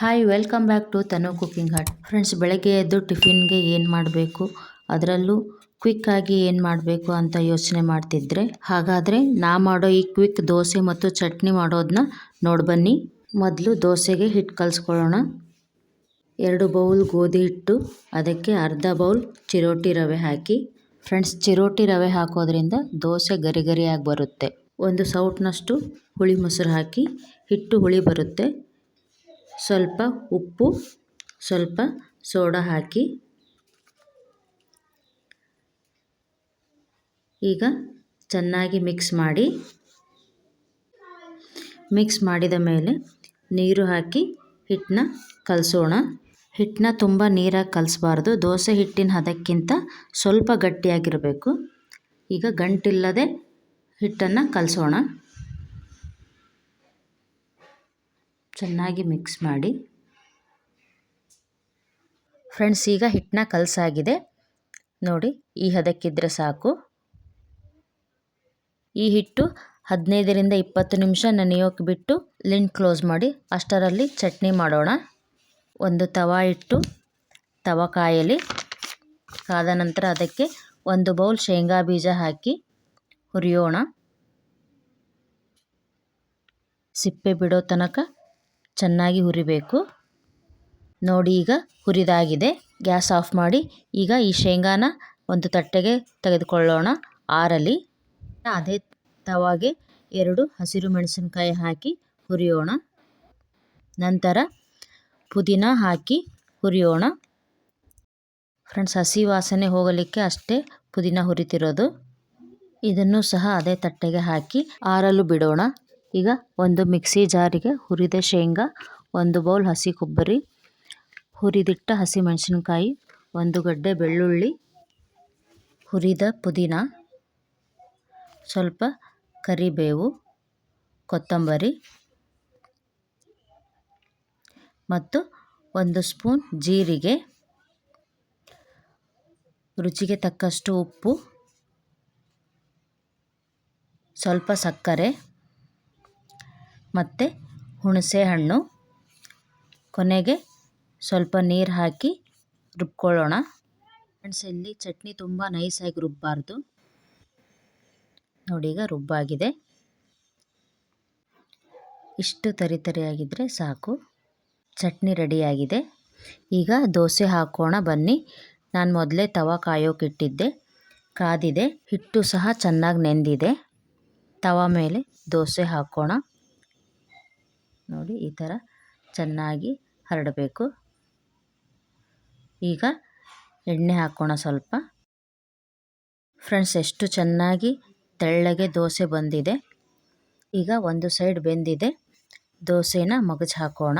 Hi welcome back to Tanu cooking hot friends ಬೆಳಗ್ಗೆ ಎದ್ದು ಟಿಫಿನ್ಗೆ ಏನು ಮಾಡಬೇಕು? ಅದರಲ್ಲೂ ಕ್ವಿಕ್ಕಾಗಿ ಏನು ಮಾಡಬೇಕು ಅಂತ ಯೋಚನೆ ಮಾಡ್ತಿದ್ರೆ, ಹಾಗಾದರೆ ನಾ ಮಾಡೋ ಈ ಕ್ವಿಕ್ ದೋಸೆ ಮತ್ತು ಚಟ್ನಿ ಮಾಡೋದನ್ನ ನೋಡಿ ಬನ್ನಿ. ಮೊದಲು ದೋಸೆಗೆ ಹಿಟ್ಟು ಕಲಿಸ್ಕೊಳ್ಳೋಣ. ಎರಡು ಬೌಲ್ ಗೋಧಿ ಹಿಟ್ಟು, ಅದಕ್ಕೆ ಅರ್ಧ ಬೌಲ್ ಚಿರೋಟಿ ರವೆ ಹಾಕಿ. ಫ್ರೆಂಡ್ಸ್ ಚಿರೋಟಿ ರವೆ ಹಾಕೋದ್ರಿಂದ ದೋಸೆ ಗರಿ ಗರಿಯಾಗಿ ಬರುತ್ತೆ. ಒಂದು ಸೌಟ್ನಷ್ಟು ಹುಳಿ ಮೊಸರು ಹಾಕಿ. ಹಿಟ್ಟು ಹುಳಿ ಬರುತ್ತೆ. ಸ್ವಲ್ಪ ಉಪ್ಪು, ಸ್ವಲ್ಪ ಸೋಡಾ ಹಾಕಿ. ಈಗ ಚೆನ್ನಾಗಿ ಮಿಕ್ಸ್ ಮಾಡಿ. ಮಿಕ್ಸ್ ಮಾಡಿದ ಮೇಲೆ ನೀರು ಹಾಕಿ ಹಿಟ್ಟನ್ನ ಕಲಸೋಣ. ಹಿಟ್ಟನ್ನ ತುಂಬ ನೀರಾಗಿ ಕಲಿಸ್ಬಾರ್ದು. ದೋಸೆ ಹಿಟ್ಟಿನ ಹದಕ್ಕಿಂತ ಸ್ವಲ್ಪ ಗಟ್ಟಿಯಾಗಿರಬೇಕು. ಈಗ ಗಂಟಿಲ್ಲದೆ ಹಿಟ್ಟನ್ನು ಕಲಸೋಣ. ಚೆನ್ನಾಗಿ ಮಿಕ್ಸ್ ಮಾಡಿ. ಫ್ರೆಂಡ್ಸ್ ಈಗ ಹಿಟ್ಟನ್ನ ಕಲಸಾಗಿದೆ. ನೋಡಿ, ಈ ಹದಕ್ಕಿದ್ರೆ ಸಾಕು. ಈ ಹಿಟ್ಟು ಹದಿನೈದರಿಂದ ಇಪ್ಪತ್ತು ನಿಮಿಷ ನೆನೆಯೋಕೆ ಬಿಟ್ಟು ಲಿಂಟ್ ಕ್ಲೋಸ್ ಮಾಡಿ, ಅಷ್ಟರಲ್ಲಿ ಚಟ್ನಿ ಮಾಡೋಣ. ಒಂದು ತವಾ ಇಟ್ಟು ತವ ಕಾಯಲಿ, ಕಾದ ನಂತರ ಅದಕ್ಕೆ ಒಂದು ಬೌಲ್ ಶೇಂಗಾ ಬೀಜ ಹಾಕಿ ಹುರಿಯೋಣ. ಸಿಪ್ಪೆ ಬಿಡೋ ತನಕ ಚೆನ್ನಾಗಿ ಹುರಿಬೇಕು. ನೋಡಿ ಈಗ ಹುರಿದಾಗಿದೆ. ಗ್ಯಾಸ್ ಆಫ್ ಮಾಡಿ ಈಗ ಈ ಶೇಂಗಾನ ಒಂದು ತಟ್ಟೆಗೆ ತೆಗೆದುಕೊಳ್ಳೋಣ. ಆರಲಿ. ಅದೇ ತವಾಗೆ ಎರಡು ಹಸಿರು ಮೆಣಸಿನಕಾಯಿ ಹಾಕಿ ಹುರಿಯೋಣ. ನಂತರ ಪುದೀನ ಹಾಕಿ ಹುರಿಯೋಣ. ಫ್ರೆಂಡ್ಸ್, ಹಸಿ ವಾಸನೆ ಹೋಗಲಿಕ್ಕೆ ಅಷ್ಟೇ ಪುದೀನ ಹುರಿತಿರೋದು. ಇದನ್ನು ಸಹ ಅದೇ ತಟ್ಟೆಗೆ ಹಾಕಿ ಆರಲು ಬಿಡೋಣ. ಈಗ ಒಂದು ಮಿಕ್ಸಿ ಜಾರಿಗೆ ಹುರಿದ ಶೇಂಗಾ, ಒಂದು ಬೌಲ್ ಹಸಿ ಕೊಬ್ಬರಿ, ಹುರಿದಿಟ್ಟ ಹಸಿಮೆಣಸಿನಕಾಯಿ ಒಂದು ಗಡ್ಡೆ ಬೆಳ್ಳುಳ್ಳಿ, ಹುರಿದ ಪುದೀನ, ಸ್ವಲ್ಪ ಕರಿಬೇವು, ಕೊತ್ತಂಬರಿ ಮತ್ತು ಒಂದು ಸ್ಪೂನ್ ಜೀರಿಗೆ, ರುಚಿಗೆ ತಕ್ಕಷ್ಟು ಉಪ್ಪು, ಸ್ವಲ್ಪ ಸಕ್ಕರೆ. ಮತ್ತು ಹುಣಸೆ ಹಣ್ಣು. ಕೊನೆಗೆ ಸ್ವಲ್ಪ ನೀರು ಹಾಕಿ ರುಬ್ಕೊಳ್ಳೋಣ. ಇಲ್ಲಿ ಚಟ್ನಿ ತುಂಬ ನೈಸಾಗಿ ರುಬ್ಬಾರ್ದು. ನೋಡಿ, ಈಗ ರುಬ್ಬಾಗಿದೆ. ಇಷ್ಟು ತರಿ ತರಿಯಾಗಿದ್ದರೆ ಸಾಕು. ಚಟ್ನಿ ರೆಡಿಯಾಗಿದೆ ಈಗ ದೋಸೆ ಹಾಕೋಣ, ಬನ್ನಿ. ನಾನು ಮೊದಲೇ ತವ ಕಾಯೋಕ್ಕಿಟ್ಟಿದ್ದೆ ಕಾದಿದೆ. ಹಿಟ್ಟು ಸಹ ಚೆನ್ನಾಗಿ ನೆಂದಿದೆ. ತವ ಮೇಲೆ ದೋಸೆ ಹಾಕೋಣ. ನೋಡಿ ಈ ಥರ ಚೆನ್ನಾಗಿ ಹರಡಬೇಕು. ಈಗ ಎಣ್ಣೆ ಹಾಕೋಣ ಸ್ವಲ್ಪ. ಫ್ರೆಂಡ್ಸ್, ಎಷ್ಟು ಚೆನ್ನಾಗಿ ತೆಳ್ಳಗೆ ದೋಸೆ ಬಂದಿದೆ. ಈಗ ಒಂದು ಸೈಡ್ ಬೆಂದಿದೆ. ದೋಸೆನ ಮಗಜ್ ಹಾಕೋಣ.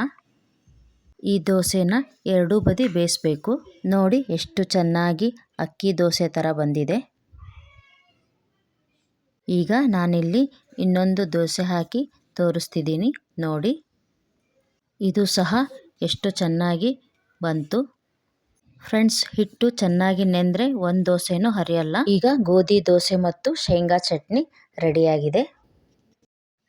ಈ ದೋಸೆನ ಎರಡೂ ಬದಿ ಬೇಯಿಸ್ಬೇಕು. ನೋಡಿ ಎಷ್ಟು ಚೆನ್ನಾಗಿ ಅಕ್ಕಿ ದೋಸೆ ಥರ ಬಂದಿದೆ. ಈಗ ನಾನಿಲ್ಲಿ ಇನ್ನೊಂದು ದೋಸೆ ಹಾಕಿ ತೋರಿಸ್ತಿದ್ದೀನಿ. ನೋಡಿ. ಇದು ಸಹ ಎಷ್ಟು ಚೆನ್ನಾಗಿ ಬಂತು. ಫ್ರೆಂಡ್ಸ್, ಹಿಟ್ಟು ಚೆನ್ನಾಗಿ ನೆಂದರೆ ಒಂದು ದೋಸೆನೂ ಹರಿಯಲ್ಲ. ಈಗ ಗೋಧಿ, ದೋಸೆ ಮತ್ತು ಶೇಂಗಾ ಚಟ್ನಿ ರೆಡಿಯಾಗಿದೆ.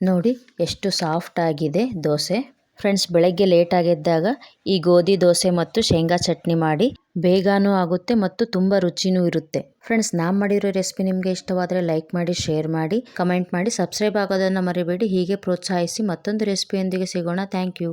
ನೋಡಿ, ಎಷ್ಟು ಸಾಫ್ಟ್ ಆಗಿದೆ ದೋಸೆ. ಫ್ರೆಂಡ್ಸ್ ಬೆಳಗ್ಗೆ ಲೇಟಾಗಿದ್ದಾಗ ಈ ಗೋಧಿ, ದೋಸೆ ಮತ್ತು ಶೇಂಗಾ ಚಟ್ನಿ ಮಾಡಿ ಬೇಗನೂ ಆಗುತ್ತೆ ಮತ್ತು ತುಂಬ ರುಚಿನೂ ಇರುತ್ತೆ. ಫ್ರೆಂಡ್ಸ್ ನಾನು ಮಾಡಿರೋ ರೆಸಿಪಿ ನಿಮಗೆ ಇಷ್ಟವಾದರೆ ಲೈಕ್ ಮಾಡಿ ಶೇರ್ ಮಾಡಿ ಕಮೆಂಟ್ ಮಾಡಿ ಸಬ್ಸ್ಕ್ರೈಬ್ ಆಗೋದನ್ನು ಮರಿಬೇಡಿ. ಹೀಗೆ ಪ್ರೋತ್ಸಾಹಿಸಿ ಮತ್ತೊಂದು ರೆಸಿಪಿಯೊಂದಿಗೆ ಸಿಗೋಣ. Thank you